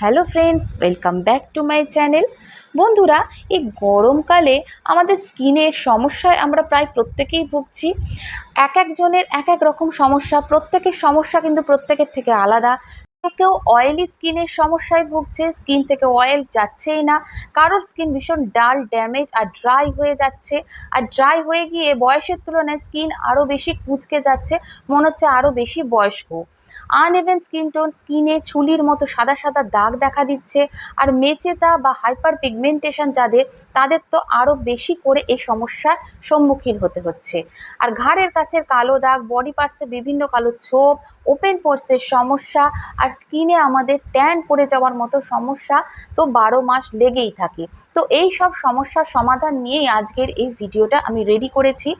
Hello friends welcome back to my channel বন্ধুরা, এই গরমকালে আমাদের স্কিনের সমস্যায় আমরা প্রায় প্রত্যেকেই ভুগছি। এক একজনের এক এক রকম সমস্যা, প্রত্যেকের সমস্যা কিন্তু প্রত্যেকের থেকে আলাদা। কেউ অয়েলি স্কিনের সমস্যায় ভুগছে স্কিন থেকে অয়েল যাচ্ছেই না। কারোর স্কিন ভীষণ ডাল ড্যামেজ আর ড্রাই হয়ে যাচ্ছে। আর ড্রাই হয়ে গিয়ে বয়সের তুলনায় স্কিন আরও বেশি কুঁচকে যাচ্ছে, মনে হচ্ছে আরও বেশি বয়স্ক। আনইভেন স্কিন টোন স্কিনে ছুলির মতো সাদা সাদা দাগ দেখা দিচ্ছে আর মেচেতা বা হাইপার পিগমেন্টেশন যাদের, তাদের তো আরও বেশি করে এই সমস্যার সম্মুখীন হতে হচ্ছে। আর ঘাড়ের কাছের কালো দাগ বডি পার্টসে বিভিন্ন কালো ছোপ ওপেন পোর্সের সমস্যা আর স্কিনে আমাদের ট্যান পড়ে যাওয়ার মতো সমস্যা তো বারো মাস লেগেই থাকে। তো এই সব সমস্যার সমাধান নিয়েই আজকের এই ভিডিওটা আমি রেডি করেছি।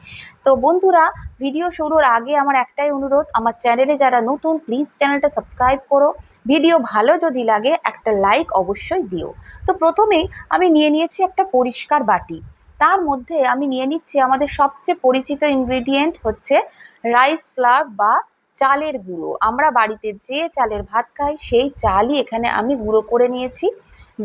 তো বন্ধুরা ভিডিও শুরুর আগে আমার একটাই অনুরোধ, আমার চ্যানেলে যারা নতুন প্লিজ চ্যানেলটা সাবস্ক্রাইব করো। ভিডিও ভালো যদি লাগে, একটা লাইক অবশ্যই দিও। তো প্রথমেই আমি নিয়ে নিয়েছি একটা পরিষ্কার বাটি। তার মধ্যে আমি নিয়ে নিচ্ছি আমাদের সবচেয়ে পরিচিত ইনগ্রেডিয়েন্ট হচ্ছে রাইস ফ্লাওয়ার বা চালের গুঁড়ো। আমরা বাড়িতে যে চালের ভাত খাই, সেই চালই এখানে আমি গুঁড়ো করে নিয়েছি।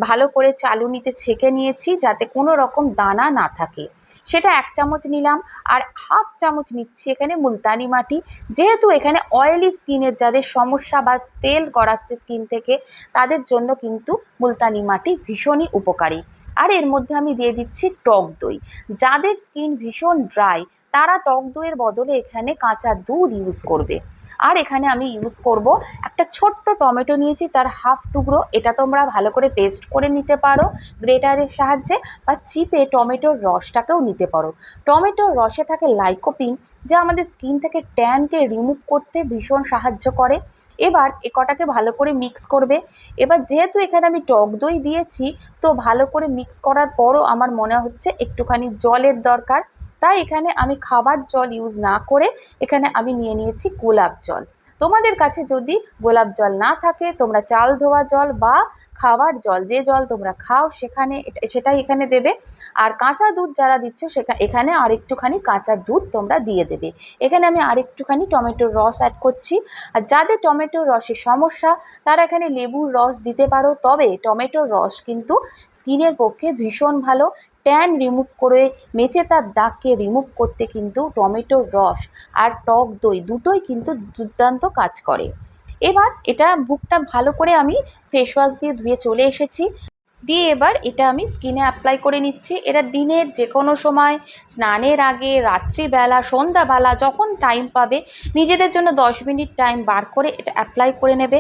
ভালো করে চালুনিতে ছেঁকে নিয়েছি যাতে কোনো রকম দানা না থাকে। সেটা এক চামচ নিলাম আর হাফ চামচ নিচ্ছি এখানে মুলতানি মাটি। যেহেতু এখানে অয়েলি স্কিনের যাদের সমস্যা বা তেল গড়াচ্ছে স্কিন থেকে, তাদের জন্য কিন্তু মুলতানি মাটি ভীষণই উপকারী। আর এর মধ্যে আমি দিয়ে দিচ্ছি টক দই। যাদের স্কিন ভীষণ ড্রাই তারা টক দইয়ের বদলে এখানে কাঁচা দুধ ইউজ করবে। আর এখানে আমি ইউজ করব একটা ছোট্ট টমেটো নিয়েছি, তার হাফ টুকরো। এটা তোমরা ভালো করে পেস্ট করে নিতে পারো গ্রেটারের সাহায্যে বা চিপে টমেটোর রসটাকেও নিতে পারো। টমেটোর রসে থাকে লাইকোপিন যা আমাদের স্কিন থেকে ট্যানকে রিমুভ করতে ভীষণ সাহায্য করে। এবার এ কটাকে ভালো করে মিক্স করবে। এবার যেহেতু এখানে আমি টক দই দিয়েছি, তো ভালো করে মিক্স করার পরও আমার মনে হচ্ছে একটুখানি জলের দরকার। তাই এখানে আমি খাবার জল ইউজ না করে এখানে আমি নিয়ে নিয়েছি গোলাপ জল। তোমাদের কাছে যদি গোলাপ জল না থাকে, তোমরা চাল ধোয়া জল বা খাবার জল, যে জল তোমরা খাও সেখানে সেটাই এখানে দেবে। আর কাঁচা দুধ যারা দিচ্ছ সেখানে এখানে আরেকটুখানি কাঁচা দুধ তোমরা দিয়ে দেবে। এখানে আমি আরেকটুখানি টমেটোর রস অ্যাড করছি। আর যাদের টমেটোর রসের সমস্যা, তারা এখানে লেবুর রস দিতে পারো। তবে টমেটোর রস কিন্তু স্কিনের পক্ষে ভীষণ ভালো। ট্যান রিমুভ করে মেচে তার দাগকে রিমুভ করতে কিন্তু টমেটোর রস আর টক দই দুটোই কিন্তু দুর্দান্ত কাজ করে। এবার এটা বুকটা ভালো করে আমি ফেসওয়াশ দিয়ে ধুয়ে চলে এসেছি। দিয়ে এবার এটা আমি স্কিনে অ্যাপ্লাই করে নিচ্ছি। এটা দিনের যে কোনো সময়, স্নানের আগে, রাত্রিবেলা, সন্ধ্যাবেলা, যখন টাইম পাবে, নিজেদের জন্য দশ মিনিট টাইম বার করে এটা অ্যাপ্লাই করে নেবে।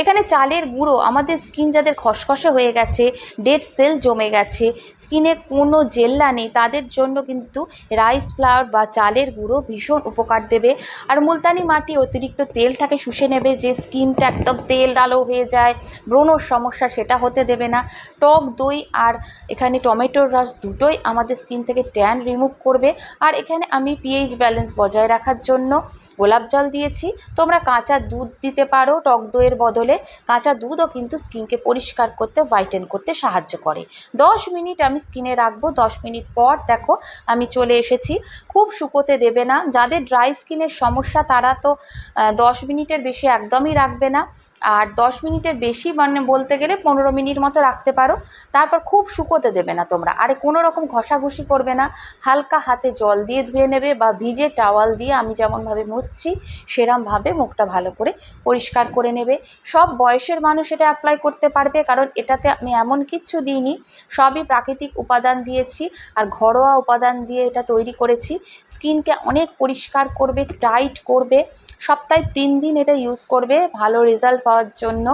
এখানে চালের গুঁড়ো, আমাদের স্কিন যাদের খসখসে হয়ে গেছে ডেড সেল জমে গেছে স্কিনে কোনো জেল্লা নেই, তাদের জন্য কিন্তু রাইস ফ্লাওয়ার বা চালের গুঁড়ো ভীষণ উপকার দেবে। আর মুলতানি মাটি অতিরিক্ত তেলটাকে শুষে নেবে, যে স্কিনটা একদম তেল ডালো হয়ে যায়, ব্রণর সমস্যা সেটা হতে দেবে না। টক দই আর এখানে টমেটোর রস দুটোই আমাদের স্কিন থেকে ট্যান রিমুভ করবে। আর এখানে আমি পিএইচ ব্যালেন্স বজায় রাখার জন্য গোলাপ জল দিয়েছি। তোমরা কাঁচা দুধ দিতে পারো টক দইয়ের বদলে। কাঁচা দুধও কিন্তু স্কিনকে পরিষ্কার করতে হোয়াইটেন করতে সাহায্য করে। দশ মিনিট আমি স্কিনে রাখব। দশ মিনিট পর দেখো আমি চলে এসেছি। খুব শুকোতে দেবে না। যাদের ড্রাই স্কিনের সমস্যা তারা তো দশ মিনিটের বেশি একদমই রাখবে না। আর দশ মিনিটের বেশি মানে বলতে গেলে পনেরো মিনিট মতো রাখতে পারো। তারপর খুব শুকোতে দেবে না তোমরা। আর কোনো রকম ঘষাঘষি করবে না। হালকা হাতে জল দিয়ে ধুয়ে নেবে বা ভিজে টাওয়াল দিয়ে আমি যেমনভাবে মুছছি, সেরমভাবে মুখটা ভালো করে পরিষ্কার করে নেবে। সব বয়সের মানুষ এটা অ্যাপ্লাই করতে পারবে, কারণ এটাতে আমি এমন কিচ্ছু দিইনি। সবই প্রাকৃতিক উপাদান দিয়েছি আর ঘরোয়া উপাদান দিয়ে এটা তৈরি করেছি। স্কিনকে অনেক পরিষ্কার করবে, টাইট করবে। সপ্তাহে তিন দিন এটা ইউজ করবে। ভালো রেজাল্ট পাওয়ার জন্য।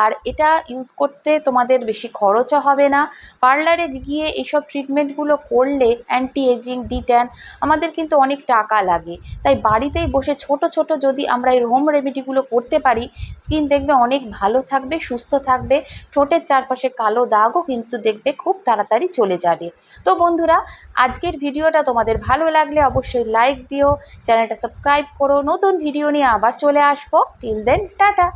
আর এটা ইউজ করতে তোমাদের বেশি খরচও হবে না। পার্লারে গিয়ে এইসব ট্রিটমেন্টগুলো করলে অ্যান্টি এজিং ডিট্যান আমাদের কিন্তু অনেক টাকা লাগে। তাই বাড়িতেই বসে ছোট ছোট যদি আমরা এই হোম রেমেডিগুলো করতে পারি স্কিন দেখবে অনেক ভালো থাকবে, সুস্থ থাকবে। ঠোঁটের চারপাশে কালো দাগও কিন্তু দেখবে খুব তাড়াতাড়ি চলে যাবে। তো বন্ধুরা, আজকের ভিডিওটা তোমাদের ভালো লাগলে অবশ্যই লাইক দিও, চ্যানেলটা সাবস্ক্রাইব করো। নতুন ভিডিও নিয়ে আবার চলে আসব। Till then tata!